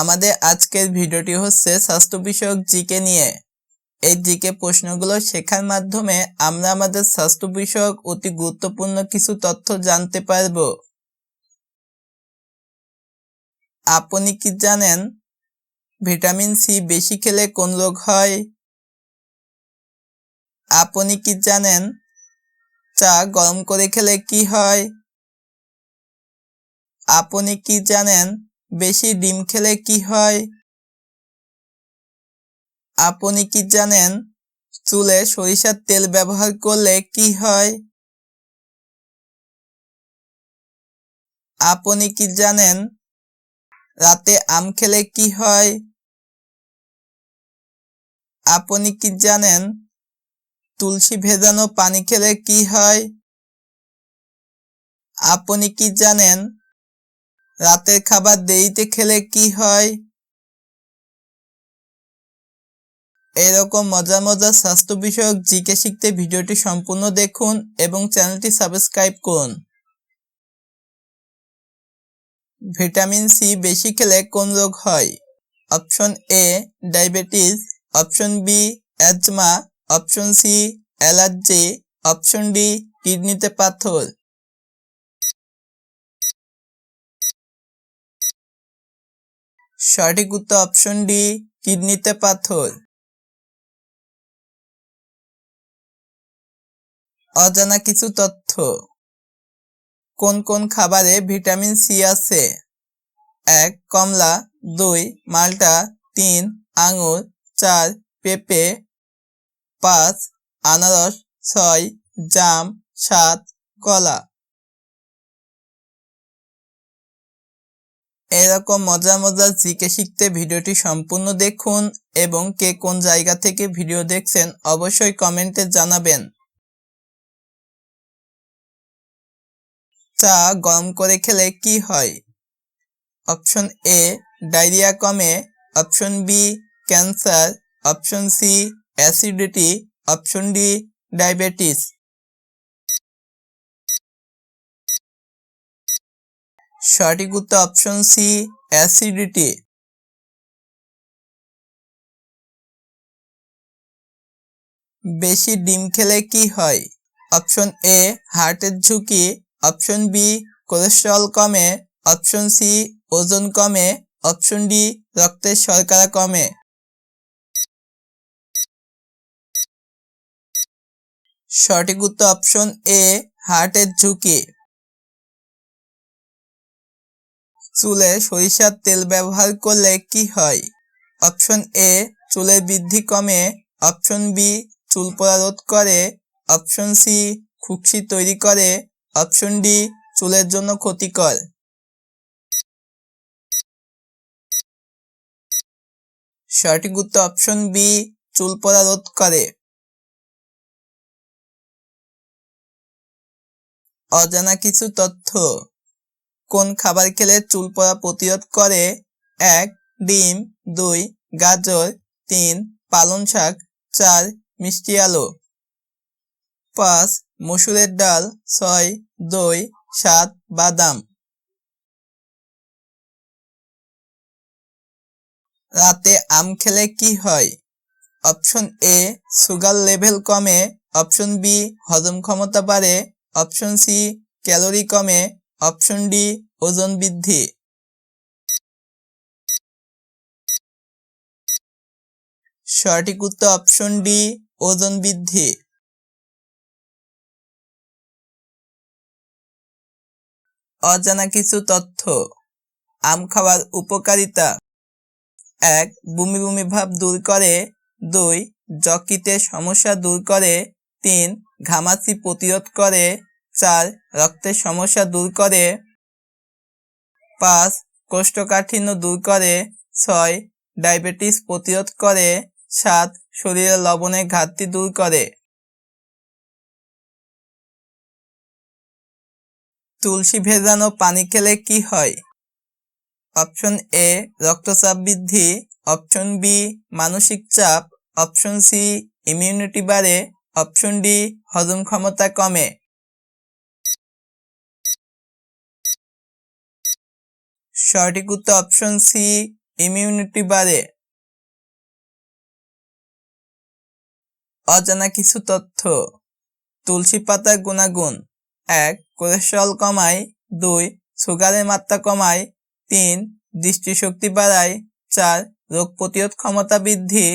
আমাদের আজকের ভিডিওটি হচ্ছে স্বাস্থ্য বিষয়ক জিকে নিয়ে। এই জিকে প্রশ্নগুলো শেখার মাধ্যমে আমরা আমাদের স্বাস্থ্য বিষয়ক অতি গুরুত্বপূর্ণ কিছু তথ্য জানতে পারব। আপনি কি জানেন ভিটামিন সি বেশি খেলে কোন রোগ হয়? আপনি কি জানেন চা গরম করে খেলে কি হয়? আপনি কি জানেন বেশি ডিম খেলে কি হয়? আপনি কি জানেন চুলে সরিষার তেল ব্যবহার করলে কি হয়? আপনি কি জানেন রাতে আম খেলে কি হয়? আপনি কি জানেন তুলসী ভেজানো পানি খেলে কি হয়? আপনি কি জানেন রাতের খাবার দেরিতে খেলে কি হয়? এরকম মজার মজার স্বাস্থ্য বিষয়ক জিকে শিখতে ভিডিওটি সম্পূর্ণ দেখুন এবং চ্যানেলটি সাবস্ক্রাইব করুন। ভিটামিন সি বেশি খেলে কোন রোগ হয়? Option A, diabetes, option B, asthma, option C, allergy, option D, কিডনিতে পাথর। সঠিক উত্তর অপশন ডি কিডনিতে পাথর। অজানা কিছু তথ্য। কোন কোন খাবারে ভিটামিন সি আছে? এক, কমলা, দুই, মাল্টা, তিন, আঙুর, চার, পেঁপে, পাঁচ, আনারস, ছয়, জাম, সাত, কলা। এরকম মজার মজার জিকে শিখতে ভিডিওটি সম্পূর্ণ দেখুন এবং কে কোন জায়গা থেকে ভিডিও দেখছেন অবশ্যই কমেন্টে জানাবেন। চা গরম করে খেলে কি হয়? অপশন এ, ডায়রিয়া কমে। Option B, cancer. Option C, acidity. Option D, diabetes. সঠিক উত্তর অপশন সি অ্যাসিডিটি বেশি ডিম খেলে কি হয়? অপশন এ হার্টের ঝুঁকি। অপশন বি কোলেস্ট্রল কমে। অপশন সি ওজন কমে। অপশন ডি রক্তের শর্করা কমে। সঠিক উত্তর অপশন এ হার্টের ঝুঁকি। চুলে সরিষার তেল ব্যবহার করলে কি হয়? অপশন এ চুলের বৃদ্ধি কমে। অপশন বি, চুল পড়া রোধ করে। অপশন সি, খুকসি তৈরি করে। অপশন ডি, চুলের জন্য ক্ষতিকর। সঠিক উত্তর অপশন বি, চুল পড়া রোধ করে। অজানা কিছু তথ্য। কোন খাবার খেলে চুল পড়া প্রতিরোধ করে? এক, ডিম, দুই, গাজর, তিন, পালং শাক, চার, মিষ্টি আলু। পাঁচ, মসুরের ডাল। ছয়, দই। সাত, বাদাম। রাতে আম খেলে কি হয়? অপশন এ, সুগার লেভেল কমে। অপশন বি, হজম ক্ষমতা বাড়ে। অপশন সি, ক্যালোরি কমে। অপশন ডি, ওজন বৃদ্ধি। সঠিক উত্তর অপশন ডি, ওজন বৃদ্ধি। অজানা কিছু তথ্য। আম খাওয়ার উপকারিতা। এক, বমি বমি ভাব দূর করে। দুই যকৃতে সমস্যা দূর করে। তিন, ঘামাচি প্রতিরোধ করে। চার রক্তের সমস্যা দূর করে। পাঁচ, কোষ্ঠকাঠিন্য দূর করে। ছয়, ডায়াবেটিস প্রতিরোধ করে। সাত, শরীরে লবণের ঘাটতি দূর করে। তুলসী ভেজানো পানি খেলে কি হয়? অপশন এ, রক্তচাপ বৃদ্ধি। অপশন বি, মানসিক চাপ। অপশন সি ইমিউনিটি বাড়ে। অপশন ডি, হজম ক্ষমতা কমে। সঠিক উত্তর অপশন সি ইমিউনিটি বাড়ে অজানা কিছু তথ্য। তুলসী পাতার গুণাগুণ। এক কোলেস্ট্রল কমায়। দুই সুগারের মাত্রা কমায়। তিন, দৃষ্টিশক্তি বাড়ায়। চার, রোগ প্রতিরোধ ক্ষমতা বৃদ্ধি।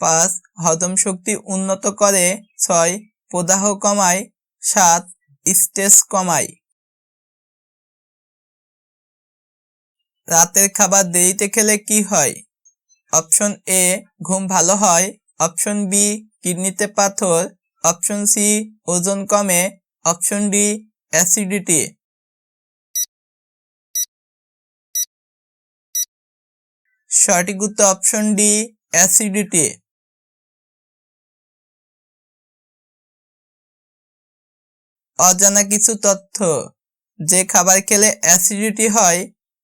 পাঁচ, হজম শক্তি উন্নত করে। ছয়, প্রদাহ কমায়। সাত স্ট্রেস কমায়। রাতের খাবার দেরিতে খেলে কি হয়? অপশন এ ঘুম ভালো হয়। অপশন বি কিডনিতে পাথর। অপশন সি ওজন কমে। অপশন ডি অ্যাসিডিটি সঠিক উত্তর অপশন ডি অ্যাসিডিটি অজানা কিছু তথ্য। যে খাবার খেলে অ্যাসিডিটি হয়,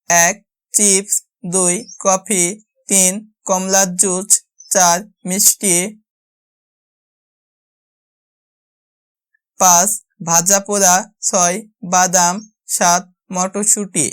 এক চিপস, দুই, কফি, তিন কমলার জুস, চার, মিষ্টি। পাঁচ, ভাজা পোড়া, ছয়, বাদাম, সাত, মটরশুঁটি।